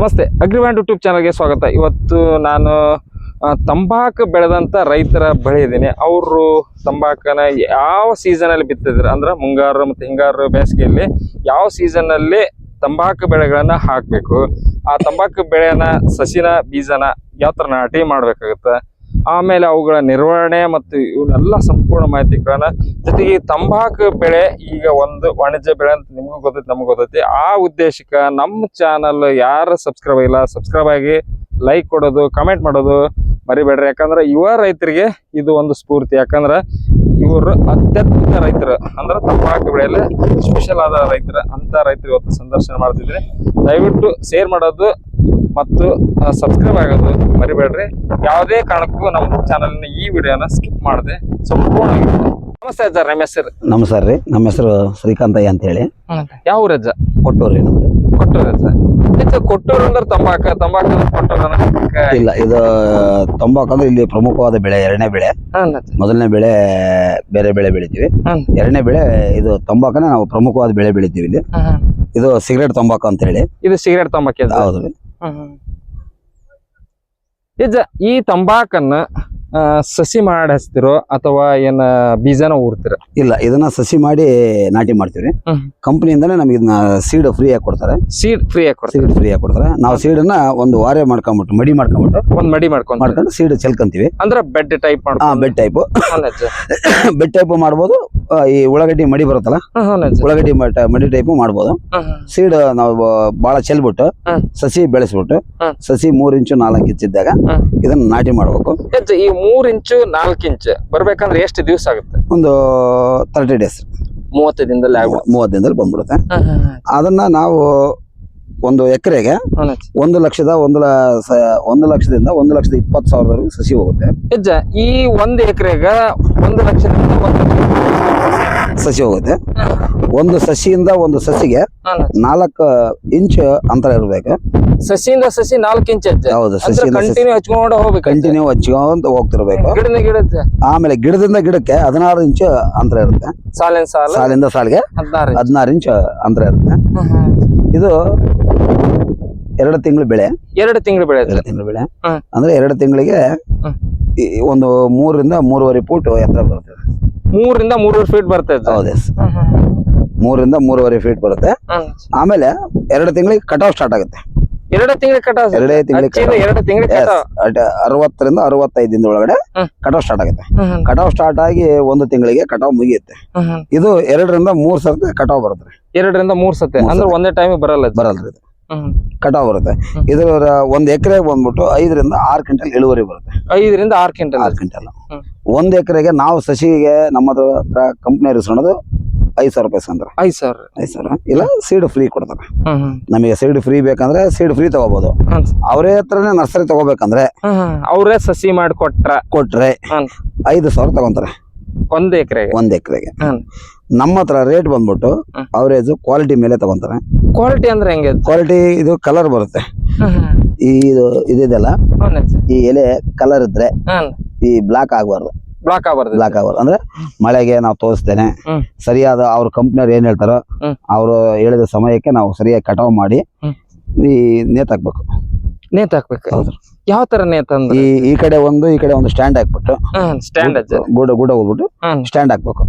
ನಮಸ್ತೆ ಅಗ್ರಿವ್ಯಾಂಡ್ ಯೂಟ್ಯೂಬ್ ಚಾನಲ್ಗೆ ಸ್ವಾಗತ. ಇವತ್ತು ನಾನು ತಂಬಾಕು ಬೆಳೆದಂಥ ರೈತರ ಬಳಿ ಇದ್ದೀನಿ. ಅವರು ತಂಬಾಕನ ಯಾವ ಸೀಸನಲ್ಲಿ ಬಿತ್ತಿದ್ರು ಅಂದ್ರೆ ಮುಂಗಾರು ಮತ್ತು ಹಿಂಗಾರು ಬೇಸಿಗೆಯಲ್ಲಿ ಯಾವ ಸೀಸನ್ ಅಲ್ಲಿ ತಂಬಾಕು ಬೆಳೆಗಳನ್ನು ಹಾಕಬೇಕು, ಆ ತಂಬಾಕು ಬೆಳೆಯನ್ನು ಸಸಿನ ಬೀಜನ ಯಾವ ಥರ ನಾಟಿ ಮಾಡ್ಬೇಕಾಗತ್ತೆ ಆಮೇಲೆ ಅವುಗಳ ನಿರ್ವಹಣೆ ಮತ್ತು ಇವನ್ನೆಲ್ಲ ಸಂಪೂರ್ಣ ಮಾಹಿತಿಗಳನ್ನ ಜೊತೆಗೆ ತಂಬಾಕು ಬೆಳೆ ಈಗ ಒಂದು ವಾಣಿಜ್ಯ ಬೆಳೆ ಅಂತ ನಿಮಗೂ ಗೊತ್ತೈತಿ, ನಮಗೂ ಗೊತ್ತೈತಿ. ಆ ಉದ್ದೇಶಕ್ಕೆ ನಮ್ಮ ಚಾನಲ್ ಯಾರು ಸಬ್ಸ್ಕ್ರೈಬ್ ಆಗಿಲ್ಲ ಸಬ್ಸ್ಕ್ರೈಬ್ ಆಗಿ ಲೈಕ್ ಕೊಡೋದು ಕಮೆಂಟ್ ಮಾಡೋದು ಮರಿಬೇಡ್ರಿ. ಯಾಕಂದ್ರೆ ಯುವ ರೈತರಿಗೆ ಇದು ಒಂದು ಸ್ಫೂರ್ತಿ. ಯಾಕಂದ್ರೆ ಇವರು ಅತ್ಯದ್ಭುತ ರೈತರು. ಅಂದ್ರೆ ತಂಬಾಕು ಬೆಳೆಯಲ್ಲಿ ಸ್ಪೆಷಲ್ ಆದ ರೈತರು ಅಂತ ರೈತರು ಇವತ್ತು ಸಂದರ್ಶನ ಮಾಡ್ತಿದ್ರೆ. ದಯವಿಟ್ಟು ಶೇರ್ ಮಾಡೋದು ಮತ್ತು ಸಬ್ಸ್ಕ್ರೈಬ್ ಆಗೋದು ಮರಿಬೇಡ್ರಿ. ಯಾವುದೇ ಕಾರಣಕ್ಕೂ ನಮ್ಮ ಚಾನಲ್ನ ಈ ವಿಡಿಯೋನ ಸ್ಕಿಪ್ ಮಾಡದೆ ಸಂಪೂರ್ಣ ನಮಸ್ತೆ ಅಜ್ಜ ರಮೇಶ್ ಹೆಸರು? ನಮಸ್ಕಾರ ರೀ. ನಮ್ಮ ಹೆಸರು ಶ್ರೀಕಾಂತಯ್ಯ ಅಂತ ಹೇಳಿ ಯಾವ ಊರಜ್ಜ? ಕೊಟ್ಟೂರು ರೀ ನಮ್ದು. ಕೊಟ್ಟೂರು ಅಜ್ಜ. ಇದು ಕೊಟ್ಟೂರು ಅಂದ್ರೆ ತಂಬಾಕ? ತಂಬಾಕ ಅಂದ್ರೆ ಕೊಟ್ಟೂರು ಅನ್ನೋದಕ್ಕೆ ಇಲ್ಲ ಇದು ತಂಬಾಕು ಅಂದ್ರೆ ಇಲ್ಲಿ ಪ್ರಮುಖವಾದ ಬೆಳೆ ಎರಡನೇ ಬೆಳೆ. ಹಾಂ ಅಜ್ಜ. ಮೊದಲನೇ ಬೆಳೆ ಬೇರೆ ಬೆಳೆ ಬೆಳಿತೀವಿ. ಎರಡನೇ ಬೆಳೆ ಇದು ತಂಬಾಕನ ನಾವು ಪ್ರಮುಖವಾದ ಬೆಳೆ ಬೆಳಿತೀವಿ ಇಲ್ಲಿ. ಹಾಂ ಹಾಂ ಇದು ಸಿಗರೇಟ್ ತಂಬಾಕು ಅಂತ ಹೇಳಿ ಇದು ಸಿಗರೇಟ್ ತಂಬಾಕಿ ಅಜ್ಜ? ಹೌದು ರೀ. ಇಜ್ಜ ಈ ತಂಬಾಕನ್ನ ಸಸಿ ಮಾಡಿ ಹಚ್ತಿರೋ ಅಥವಾ ಏನ ಬೀಜನ ಊರ್ತಿರ? ಇಲ್ಲ ಇದನ್ನ ಸಸಿ ಮಾಡಿ ನಾಟಿ ಮಾಡ್ತೀವಿ ಕಂಪ್ನಿಯಿಂದಾನೇ ನಮ್ಗೆ ಇದನ್ನ ಸೀಡ್ ಫ್ರೀ ಆಗಿ ಕೊಡ್ತಾರೆ. ಸೀಡ್ ಫ್ರೀ ಆಗಿ ಕೊಡ್ತೀವಿ ಸೀಡ್ ಫ್ರೀ ಆಗಿ ಕೊಡ್ತಾರೆ. ನಾವು ಸೀಡನ್ನ ಒಂದು ವಾರೆ ಮಾಡ್ಕೊಂಬಿಟ್ಟು ಮಡಿ ಮಾಡ್ಕೊಂಬಿಟ್ಟು ಒಂದ್ ಮಡಿ ಮಾಡ್ಕೊಂಡು ಮಾಡ್ಕೊಂಡು ಸೀಡ್ ಚೆಲ್ಕೊಂತೀವಿ. ಅಂದ್ರೆ bed type bed type bed type ಮಾಡ್ಬೋದು. ಈ ಉಳ್ಳಾಗಡ್ಡಿ ಮಡಿ ಬರುತ್ತಲ್ಲ? ಉಳ್ಳಾಗಡ್ಡಿ ಮಡಿ ಟೈಪ್ ಮಾಡ್ಬೋದು. ಹ್ಮ್. ಸೀಡ್ ನಾವು ಬಾಳ ಚೆಲ್ಬಿಟ್ಟು ಸಸಿ ಬೆಳೆಸ್ಬಿಟ್ಟು ಸಸಿ ಮೂರ್ ಇಂಚು ನಾಲ್ಕು ಇಂಚ್ ಇದ್ದಾಗ. ಇದನ್ನ ನಾಟಿ ಮಾಡ್ಬೇಕು. ಈ ಮೂರ್ ಇಂಚು ನಾಲ್ಕು ಇಂಚು ಬರ್ಬೇಕಂದ್ರೆ ಎಷ್ಟು ದಿವಸ ಆಗುತ್ತೆ? ಒಂದು ತರ್ಟಿ ಡೇಸ್ ಮೂವತ್ತು ದಿನದಲ್ಲಿ ಮೂವತ್ತು ದಿನದಲ್ಲಿ ಬಂದ್ಬಿಡುತ್ತೆ. ಅದನ್ನ ನಾವು ಒಂದು ಎಕರೆಗೆ ಒಂದು ಲಕ್ಷದ ಒಂದು ಒಂದು ಲಕ್ಷದಿಂದ ಒಂದು ಲಕ್ಷದ ಇಪ್ಪತ್ತು ಸಾವಿರದವರೆಗೂ ಸಸಿ ಹೋಗುತ್ತೆ. ಈ ಒಂದು ಎಕರೆಗೆ ಒಂದು ಲಕ್ಷದಿಂದ ಒಂದು ಲಕ್ಷ ಸಸಿ ಹೋಗುತ್ತೆ. ಒಂದು ಸಸಿಯಿಂದ ಒಂದು ಸಸಿಗೆ. ನಾಲ್ಕು. ಇಂಚ್ ಅಂತರ ಇರಬೇಕು. ಸಸಿಯಿಂದ ಸಸಿ ನಾಲ್ಕು ಇಂಚ್ ಹೌದು ಸಸಿಯಿಂದ ಸಸಿ. ಕಂಟಿನ್ಯೂ ಹಚ್ಕೊಂಡು ಹೋಗ್ಬೇಕು ಕಂಟಿನ್ಯೂ ಹಚ್ಕೊಂತ ಹೋಗ್ತಿರ್ಬೇಕು. ಗಿಡದ ಆಮೇಲೆ ಗಿಡದಿಂದ ಗಿಡಕ್ಕೆ ಹದಿನಾರು ಇಂಚ್ ಅಂತರ ಇರುತ್ತೆ. ಸಾಲಿನ ಸಾಲ. ಸಾಲಿಂದ ಸಾಲಿಗೆ ಹದಿನಾರು ಹದಿನಾರು ಇಂಚ್ ಅಂತರ ಇರುತ್ತೆ. ಇದು ಎರಡು ತಿಂಗಳು ಬೆಳೆ. ಎರಡು ತಿಂಗಳು ಬೆಳೆ ಎರಡು ತಿಂಗಳು ಬೆಳೆ. ಅಂದ್ರೆ ಎರಡು ತಿಂಗಳಿಗೆ ಒಂದು ಮೂರರಿಂದ ಮೂರುವರೆ ಫೂಟ್ ಎತ್ತರ ಬರುತ್ತೆ ಮೂರರಿಂದ ಮೂರುವರೆ ಫೀಟ್ ಬರುತ್ತೆ. ಹೌದು ಮೂರಿಂದ ಮೂರುವರೆ ಫೀಟ್ ಬರುತ್ತೆ. ಆಮೇಲೆ ಎರಡು ತಿಂಗಳಿಗೆ ಕಟಾವ್ ಸ್ಟಾರ್ಟ್ ಆಗುತ್ತೆ. ಎರಡು ತಿಂಗಳು ಕಟಾವ್ ಎರಡೇ ತಿಂಗಳಿಗೆ ಎರಡು ಅರವತ್ತರಿಂದ ಅರವತ್ತೈದು ದಿನದ ಒಳಗಡೆ. ಕಟಾವ್ ಸ್ಟಾರ್ಟ್ ಆಗುತ್ತೆ. ಕಟಾವ್ ಸ್ಟಾರ್ಟ್ ಆಗಿ ಒಂದು ತಿಂಗಳಿಗೆ ಕಟಾವ್ ಮುಗಿಯುತ್ತೆ. ಇದು ಎರಡರಿಂದ ಮೂರ್ ಸರ್ತಿ ಕಟಾವ್ ಬರುತ್ತೆ. ಎರಡರಿಂದ ಮೂರ್ ಸತಿ ಮೂರ್ ಅಂದ್ರೆ ಒಂದೇ ಟೈಮ್ ಬರಲ್ಲ ಬರಲ್ಲ ಬರಲ್ರಿ. ಕಟಾವ್ ಬರುತ್ತೆ. ಇದರ ಒಂದ್ ಎಕರೆ ಬಂದ್ಬಿಟ್ಟು ಐದರಿಂದ ಆರ್ ಕ್ವಿಂಟಲ್ ಇಳುವರಿ ಬರುತ್ತೆ. ಐದರಿಂದ ಆರ್ ಕ್ವಿಂಟಲ್. R quintal. ಒಂದ್ ಎಕರೆಗೆ ನಾವು ಸಸಿಗೆ ನಮ್ಮ ಹತ್ರ ಕಂಪ್ನಿ ಇರಿಸ್ಕೊಳೋದು ಐದು ಸಾವಿರ ರೂಪಾಯಿ ಇಸ್ಕೊಂತಾರೆ ಐದು ಸಾವಿರ. ಐದು ಸಾವಿರ. ಇಲ್ಲ ಸೀಡ್ ಫ್ರೀ ಕೊಡ್ತಾರೆ. ನಮಗೆ ಸೀಡ್ ಫ್ರೀ ಬೇಕಂದ್ರೆ ಸೀಡ್ ಫ್ರೀ ತಗೋಬಹುದು. ಅವರೇ ಹತ್ರನೇ ನರ್ಸರಿ ತಗೋಬೇಕಂದ್ರೆ ಅವರೇ ಸಸಿ ಮಾಡಿ ಕೊಟ್ರ ಕೊಟ್ರೆ. ಐದು ಸಾವಿರ ತಗೊಂತಾರೆ. ಒಂದ್ ಎಕರೆಗೆ. ಒಂದ್ ಎಕರೆಗೆ. ನಮ್ಮ ಹತ್ರ ರೇಟ್ ಬಂದ್ಬಿಟ್ಟು. ಅವರೇಜ್ ಕ್ವಾಲಿಟಿ ಮೇಲೆ ತಗೊಂತಾರೆ. ಕ್ವಾಲಿಟಿ ಅಂದ್ರೆ ಹೆಂಗೆ? ಕ್ವಾಲಿಟಿ ಇದು ಕಲರ್ ಬರುತ್ತೆ. ಈ ಇದು ಇದೆಲ್ಲ ಈ ಎಲೆ ಕಲರ್ ಇದ್ರೆ. ಈ ಬ್ಲಾಕ್ ಆಗಬಾರ್ದು. ಬ್ಲಾಕ್ ಆಗಬಾರ್ದು. ಬ್ಲಾಕ್ ಆಗಬಾರ್ದು. ಅಂದ್ರೆ ಮಳೆಗೆ ನಾವು ತೋರಿಸ್ತೇನೆ. ಸರಿಯಾದ ಅವ್ರ ಕಂಪ್ನಿಯವ್ರು ಏನ್ ಹೇಳ್ತಾರೋ. ಅವರು ಹೇಳಿದ ಸಮಯಕ್ಕೆ ನಾವು ಸರಿಯಾಗಿ ಕಟಾವ್ ಮಾಡಿ ಈ ನೇತಾಕ್ಬೇಕು ನೇತಾಕ್ಬೇಕು ಹೌದು. ಯಾವ ತರನೇ ತಂದ್ರೆ ಈ ಈ ಕಡೆ ಒಂದು ಈ ಕಡೆ ಒಂದು ಸ್ಟ್ಯಾಂಡ್ ಹಾಕ್ಬಿಟ್ಟು ಸ್ಟ್ಯಾಂಡ್ ಗೂಡ ಗೂಡ ಹೋಗ್ಬಿಟ್ಟು ಸ್ಟ್ಯಾಂಡ್ ಹಾಕ್ಬೇಕು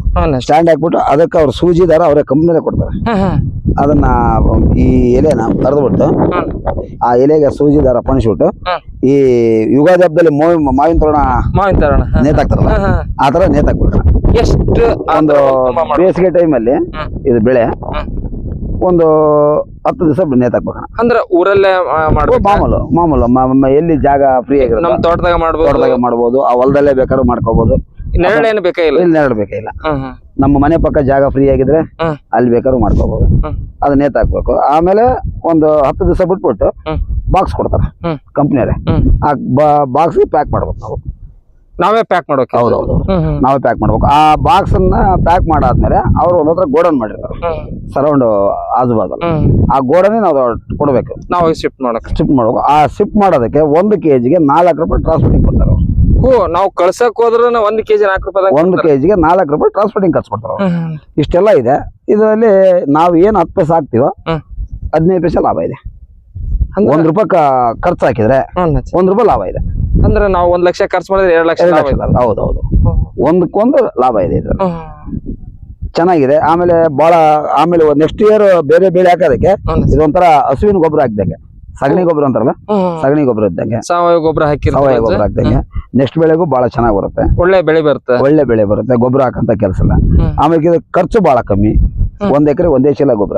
ಸ್ಟ್ಯಾಂಡ್ ಹಾಕ್ಬಿಟ್ಟು ಅದಕ್ಕೆ ಅವ್ರು ಸೂಜಿ ದಾರ ಅವ್ರ ಕಂಪ್ನಿನೇ ಕೊಡ್ತಾರೆ. ಅದನ್ನ ಈ ಎಲೆನ ಕರೆದ್ಬಿಟ್ಟು. ಆ ಎಲೆಗೆ ಸೂಜಿ ದಾರ ಪಣಿಸ್ಬಿಟ್ಟು ಈ ಯುಗಾದಿ ಹಬ್ಬದಲ್ಲಿ ಮೋವಿ ಮಾವಿನ ತೋರಣ ಮಾವಿನ ತೋರಣ ನೇತಾಕ್ತಾರಲ್ಲ. ಆ ತರ ಎಷ್ಟು ಒಂದು? ಬೇಸಿಗೆ ಟೈಮಲ್ಲಿ ಇದು ಬೆಳೆ. ಒಂದು ಹತ್ತು ದಿವಸ ನೇತಾಕ್ಬೇಕು ಹಾಕ್ಬೇಕು ಅಂದ್ರ ಊರಲ್ಲೇ ಮಾಡ್ಬೋದು ಮಾಮೂಲು ಮಾಮೂಲು. ಮ- ಎಲ್ಲಿ ಜಾಗ ಫ್ರೀ ನಮ್ ನಮ್ಮ ತೋಟದಾಗ ಮಾಡ್ಬೋದು. ತೋಟದಾಗ ಮಾಡ್ಬೋದು. ಆ ಹೊಲದಲ್ಲೇ ಬೇಕಾದ್ರೂ ಮಾಡ್ಕೋಬಹುದು ನೆರಳೇನು ಬೇಕಾಗಿಲ್ಲ ಇಲ್ಲಿ? ಹ್ಮ್ ಹ್ಮ್. ನಮ್ಮ ಮನೆ ಪಕ್ಕ ಜಾಗ ಫ್ರೀ ಆಗಿದ್ರೆ ಹ್ಮ್. ಅಲ್ಲಿ ಬೇಕಾದ್ರೂ ಮಾಡ್ಕೋಬಹುದು ಹ್ಮ್. ಅದು ನೇತ್ ಹಾಕ್ಬೇಕು. ಆಮೇಲೆ ಒಂದು ಹತ್ತು ದಿವಸ ಬಿಟ್ಬಿಟ್ಟು ಹ್ಮ್. ಬಾಕ್ಸ್ ಕೊಡ್ತಾರೆ. ಹ್ಮ್. ಕಂಪ್ನಿಯವರೇ ಹ್ಮ್. ಆ ಬಾಕ್ಸ್ ಪ್ಯಾಕ್ ಮಾಡ್ಬೇಕು ನಾವು. ನಾವೇ ಪ್ಯಾಕ್ ಮಾಡೋಕೆ ಹೌದು ಹೌದು. ನಾವೇ ಪ್ಯಾಕ್ ಮಾಡ್ಬೇಕು. ಆ ಬಾಕ್ಸ್ ಅನ್ನ ಪ್ಯಾಕ್ ಮಾಡಾದ್ಮೇಲೆ ಅವ್ರು ಒಂದ್ ಹತ್ರ ಗೋಡನ್ ಮಾಡಿರ್ತಾರೆ. ಸರೌಂಡ್ ಆಜುಬಾಜು ಹ್ಮ್. ಆ ಗೋಡನ್ ನಾವು ಕೊಡ್ಬೇಕು. ನಾವು ಶಿಫ್ಟ್ ಮಾಡಕ್ ಶಿಫ್ಟ್ ಮಾಡ್ಬೇಕು. ಆ ಶಿಫ್ಟ್ ಮಾಡೋದಕ್ಕೆ ಒಂದು ಕೆಜಿಗೆ ನಾಲ್ಕು ರೂಪಾಯಿ ಟ್ರಾನ್ಸ್ಪೋರ್ಟಿಂಗ್ ಕೊಡ್ತಾರೆ ನಾವು ಕಳ್ಸಕ್ ಹೋದ್ರೆ ಒಂದ್ ಕೆಜಿ ನಾಲ್ಕು ರೂಪಾಯಿ ಒಂದು ಕೆಜಿಗೆ ನಾಲ್ಕು ರೂಪಾಯಿ ಟ್ರಾನ್ಸ್ಪೋರ್ಟಿಂಗ್ ಖರ್ಚು ಕೊಡ್ತಾರೆ ಇಷ್ಟೆಲ್ಲ ಇದೆ. ಇದರಲ್ಲಿ ನಾವು ಏನು ಹತ್ತು ಪೈಸೆ ಹಾಕ್ತೀವೋ. ಹದಿನೈದು ಪೈಸೆ ಲಾಭ ಇದೆ. ಒಂದ್ ರೂಪಾಯಿ ಖರ್ಚು ಹಾಕಿದ್ರೆ ಒಂದ್ ರೂಪಾಯಿ ಲಾಭ ಇದೆ. ಅಂದ್ರೆ ನಾವು ಒಂದ್ ಲಕ್ಷ ಖರ್ಚು ಮಾಡಿದ್ರೆ ಎರಡ್ ಲಕ್ಷ ಲಾಭ ಇದೆ. ಹೌದು ಹೌದು ಹ್ಮ್. ಒಂದಕ್ಕೊಂದು ಲಾಭ ಇದೆ ಇದ್ರ ಚೆನ್ನಾಗಿದೆ. ಆಮೇಲೆ ಬಹಳ ಆಮೇಲೆ ನೆಕ್ಸ್ಟ್ ಇಯರ್ ಬೇರೆ ಬೆಳೆ ಹಾಕೋದಕ್ಕೆ. ಇದೊಂಥರ ಹಸುವಿನ ಗೊಬ್ಬರ ಹಾಕ್ದಂಗೆ. ಸಗಣಿ ಗೊಬ್ಬರ ಅಂತಾರಲ್ಲ? ಸಗಣಿ ಗೊಬ್ಬರ ಇದ್ದಂಗೆ. ಸಾವಯವ ಗೊಬ್ಬರ ಹಾಕಿ ಸಾವಯವ ಗೊಬ್ಬರ ಹಾಕ್ದಂಗೆ. ನೆಕ್ಸ್ಟ್ ಬೆಳೆಗೂ ಬಹಳ ಚೆನ್ನಾಗಿ ಬರುತ್ತೆ. ಒಳ್ಳೆ ಬೆಳೆ ಬರುತ್ತೆ. ಒಳ್ಳೆ ಬೆಳೆ ಬರುತ್ತೆ. ಗೊಬ್ಬರ ಹಾಕಂತ ಕೆಲಸ ಇಲ್ಲ. ಆಮೇಲೆ ಇದು ಖರ್ಚು ಬಹಳ ಕಮ್ಮಿ. ಒಂದ್ ಎಕರೆ ಒಂದೇ ಚೀಲ ಗೊಬ್ಬರ.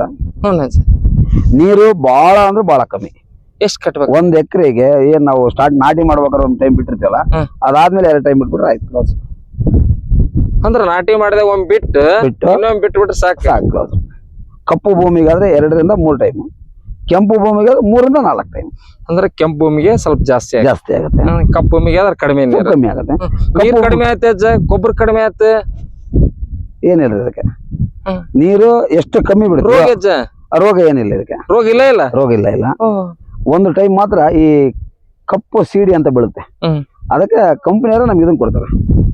ನೀರು ಬಹಳ ಅಂದ್ರೆ ಬಹಳ ಕಮ್ಮಿ. ಎಷ್ಟ್ ಕಟ್ಬೇಕು? ಒಂದ್ ಎಕರೆಗೆ ಏನ್ ನಾವು ಸ್ಟಾರ್ಟ್ ನಾಟಿ ಮಾಡ್ಬೇಕಾದ್ರೆ ಒಂದ್ ಟೈಮ್ ಬಿಟ್ಟಿರ್ತೀವಲ್ಲ ಹ್ಮ್. ಅದಾದ್ಮೇಲೆ ಎರಡು ಟೈಮ್ ಬಿಟ್ಬಿಟ್ರೆ ಆಯ್ತು ಕ್ಲೋಸ್ ಅಂದ್ರ ನಾಟಿ ಮಾಡಿದ ಒಂದ್ ಬಿಟ್ಟು ಬಿಟ್ಟು ಇನ್ನೊಮ್ಮೆ ಬಿಟ್ಟು ಬಿಟ್ರೆ ಸಾಕು. ಸಾಕು ಕ್ಲೋಸ್ ಕಪ್ಪು ಭೂಮಿಗಾದ್ರೆ ಎರಡರಿಂದ ಮೂರ್ ಟೈಮ್ ಕೆಂಪು ಭೂಮಿಗಾದ್ರೆ ಮೂರಿಂದ ನಾಲ್ಕು ಟೈಮ್ ಅಂದ್ರೆ ಕೆಂಪು ಭೂಮಿಗೆ ಸ್ವಲ್ಪ ಜಾಸ್ತಿ ಆಗುತ್ತೆ. ಜಾಸ್ತಿ ಆಗುತ್ತೆ. ಹ್ಮ್, ಕಪ್ಪು ಭೂಮಿಗೆ ಆದ್ರೆ ಕಡಿಮೆ ಸ್ವಲ್ಪ ಕಮ್ಮಿ ಆಗುತ್ತೆ. ನೀರು ಕಡಿಮೆ ಆಯ್ತು ಅಜ್ಜ? ಗೊಬ್ಬರ ಕಡಿಮೆ ಆಯ್ತು? ಏನಿಲ್ಲ ಇದಕ್ಕೆ. ಹ್ಮ್. ನೀರು ಎಷ್ಟು ಕಮ್ಮಿ ರೋಗ ಬಿಡುತ್ತೆ ಅಜ್ಜ? ರೋಗ ಏನಿಲ್ಲ ಇದಕ್ಕೆ. ರೋಗ ಇಲ್ಲ ಇಲ್ಲ? ರೋಗ ಇಲ್ಲ ಇಲ್ಲ. ಒಂದು ಟೈಮ್ ಮಾತ್ರ ಈ ಕಪ್ಪು ಸೀಡಿ ಅಂತ ಬೀಳುತ್ತೆ. ಅದಕ್ಕೆ ಕಂಪನಿಯವರು ನಮ್ಗೆ ಇದನ್ನ ಕೊಡ್ತಾರೆ.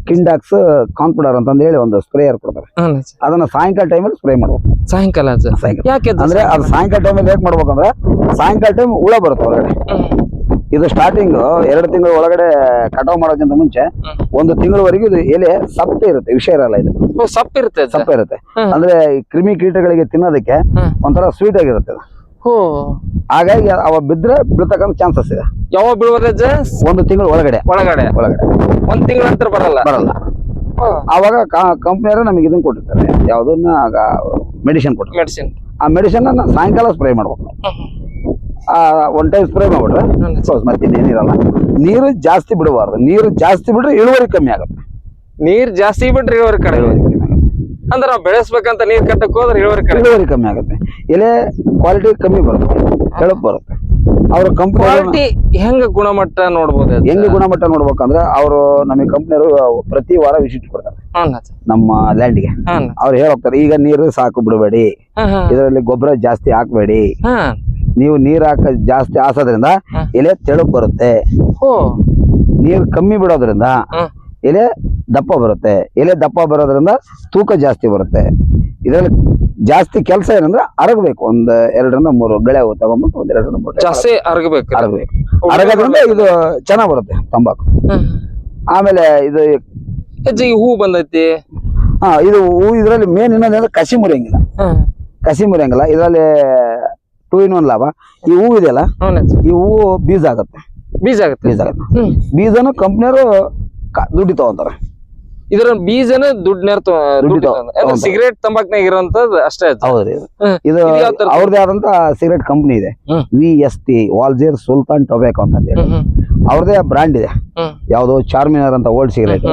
ಕಿಂಡಾಕ್ಸ್ ಕಾನ್ಪುಡರ್ ಅಂತ ಹೇಳಿ ಒಂದು ಸ್ಪ್ರೇಯರ್ ಕೊಡ್ತಾರೆ. ಅದನ್ನ ಸಾಯಂಕಾಲ ಟೈಮಲ್ಲಿ ಸ್ಪ್ರೇ ಮಾಡ್ಬೇಕು ಸಾಯಂಕಾಲ ಯಾಕೆ ಅಂದ್ರೆ ಅದು ಸಾಯಂಕಾಲ? ಟೈಮಲ್ಲಿ ಹೇಗೆ ಮಾಡ್ಬೇಕಂದ್ರೆ ಸಾಯಂಕಾಲ ಟೈಮ್ ಹುಳ ಬರುತ್ತೆ ಹೊರಗಡೆ ಇದು ಸ್ಟಾರ್ಟಿಂಗ್ ಎರಡು ತಿಂಗಳ ಒಳಗಡೆ ಕಟಾವ್ ಮಾಡೋಕ್ಕಿಂತ ಮುಂಚೆ. ಒಂದು ತಿಂಗಳವರೆಗೂ ಇದು ಎಲೆ ಸಪ್ಪೆ ಇರುತ್ತೆ ವಿಷಯ ಇರಲ್ಲ ಇದು. ಸಪ್ಪೆ ಇರುತ್ತೆ ಸಪ್ಪೆ ಇರುತ್ತೆ. ಅಂದ್ರೆ ಕ್ರಿಮಿ ಕೀಟಗಳಿಗೆ ತಿನ್ನೋದಕ್ಕೆ. ಒಂಥರ ಸ್ವೀಟ್ ಆಗಿರುತ್ತೆ ಹಾಗಾಗಿ ಅವ ಬಿದ್ರೆ ಬೀಳ್ತಕ್ಕಂಥ ಚಾನ್ಸಸ್ ಇದೆ. ಯಾವಾಗ ಜ ಒಂದು ತಿಂಗಳು ಒಳಗಡೆ. ಒಳಗಡೆ. ಒಳಗಡೆ. ಒಂದ್ ತಿಂಗಳ ನಂತರ ಬರಲ್ಲ? ಬರಲ್ಲ. ಅವಾಗ ಕಂಪ್ನಿಯವರು ನಮಗೆ ಇದನ್ನ ಕೊಟ್ಟಿರ್ತಾರೆ. ಯಾವುದನ್ನ ಮೆಡಿಸಿನ್ ಕೊಟ್ಟು ಮೆಡಿಸಿನ್ ಆ ಮೆಡಿಸಿನ್ ಸಾಯಂಕಾಲ ಸ್ಪ್ರೇ ಮಾಡ್ಬೇಕು ಆ ಒನ್ ಟೈಮ್ ಸ್ಪ್ರೇ ಮಾಡ್ಬಿಟ್ರೆ ಕ್ಲೋಸ್ ಮತ್ತೆ ಇನ್ನೇನಿರಲ್ಲ ನೀರು ಜಾಸ್ತಿ ಬಿಡಬಾರ್ದು. ನೀರು ಜಾಸ್ತಿ ಬಿಟ್ರೆ ಇಳುವರಿ ಕಮ್ಮಿ ಆಗುತ್ತೆ. ನೀರು ಜಾಸ್ತಿ ಬಿಟ್ರೆ ಇಳುವರಿ ಕಡಿಮೆ. ಅಂದ್ರೆ ನಾವು ಬೆಳೆಸ್ಬೇಕಂತ ನೀರು ಕಟ್ಟಕ್ಕೆ ಹೋದ್ರೆ ಇಳುವರಿ ಕಡಿಮೆ. ಇಳುವರಿ ಕಮ್ಮಿ ಆಗುತ್ತೆ. ಎಲೆ ಕ್ವಾಲಿಟಿ ಕಮ್ಮಿ ಬರುತ್ತೆ ಕೆಳಕ್ ಬರುತ್ತೆ. ಅವ್ರ ಕಂಪ್ನಿ ಕ್ವಾಲಿಟಿ ಹೆಂಗ ಗುಣಮಟ್ಟ ನೋಡ್ಬೋದು ಹೆಂಗ ಹೆಂಗ್ ಗುಣಮಟ್ಟ ನೋಡ್ಬೇಕಂದ್ರೆ ಅವರು ನಮಗೆ ಕಂಪ್ನಿಯವರು ಪ್ರತಿ ವಾರ ವಿಸಿಟ್ ಕೊಡ್ತಾರೆ. ನಮ್ಮ ಲ್ಯಾಂಡ್ಗೆ ಗೆ. ಅವ್ರು ಹೇಳೋಗ್ತಾರೆ ಈಗ ನೀರು ಸಾಕು ಬಿಡಬೇಡಿ. ಹಾ, ಹಾ. ಇದರಲ್ಲಿ ಗೊಬ್ಬರ ಜಾಸ್ತಿ ಹಾಕ್ಬೇಡಿ. ಹಾ. ನೀವು ನೀರ್ ಹಾಕ ಜಾಸ್ತಿ ಹಾಸೋದ್ರಿಂದ. ಎಲೆ ತೆಳು ಬರುತ್ತೆ. ಓ. ನೀರ್ ಕಮ್ಮಿ ಬಿಡೋದ್ರಿಂದ. ಎಲೆ ದಪ್ಪ ಬರುತ್ತೆ. ಎಲೆ ದಪ್ಪ ಬರೋದ್ರಿಂದ ತೂಕ ಜಾಸ್ತಿ ಬರುತ್ತೆ. ಇದರಲ್ಲಿ ಜಾಸ್ತಿ ಕೆಲಸ ಏನಂದ್ರೆ ಅರಗಬೇಕು. ಒಂದ್ ಎರಡರಿಂದ ಮೂರು ಗಳೆ ತಗೊಂಡ್ಬಿಟ್ಟು ಒಂದ್ ಎರಡರಿಂದ ಮೂರು ಜಾಸ್ತಿ ಅರಗಬೇಕು. ಅರಗಬೇಕು. ಅರಗೋದ್ರಿಂದ ಇದು ಚೆನ್ನಾಗ್ ಬರುತ್ತೆ ತಂಬಾಕು. ಆಮೇಲೆ ಇದು ಹೆಚ್ಚಾಗಿ ಹೂ ಬಂದೈತಿ. ಹಾ ಇದು ಹೂ ಇದ್ರಲ್ಲಿ ಮೇನ್ ಇನ್ನೊಂದ್ರೆ ಕಸಿ ಮುರಿಯಂಗಿಲ್ಲ. ಕಸಿ ಮುರಿಯಂಗಿಲ್ಲ. ಇದರಲ್ಲಿ ಟೂ ಇನ್ ಒನ್ ಲಾಭ. ಈ ಹೂ ಇದೆಯಲ್ಲ ಈ ಹೂವು ಬೀಜ ಆಗುತ್ತೆ. ಬೀಜ ಆಗುತ್ತೆ. ಬೀಜ ಆಗುತ್ತೆ. ಬೀಜನು ಕಂಪ್ನಿಯವರು ದುಡ್ಡು ತಗೊಂತಾರೆ. ಇದ್ರ ಬೀಜನ ದುಡ್ಡು ನೇರ್ ದುಡ್ಡು ತಗೊಂತಾರೆ. ಸಿಗರೇಟ್ ತಂಬಾಕ್ನಾಗ ಇರೋಂಥದ್ದು ಅಷ್ಟೇ ಹೌದ್ರಿ ಇದು ಅವ್ರದೇ ಆದಂತ ಸಿಗರೇಟ್ ಕಂಪ್ನಿ ಇದೆ. ವಿ ಎಸ್ ಟಿ ವಾಲ್ಜೇರ್ ಸುಲ್ತಾನ್ ಟೊಬ್ಯಾಕೋ ಅಂತ ಹೇಳಿ. ಅವ್ರದೇ ಬ್ರಾಂಡ್ ಇದೆ. ಯಾವುದೋ ಚಾರ್ಮಿನಾರ್ ಅಂತ ಓಲ್ಡ್ ಸಿಗರೇಟ್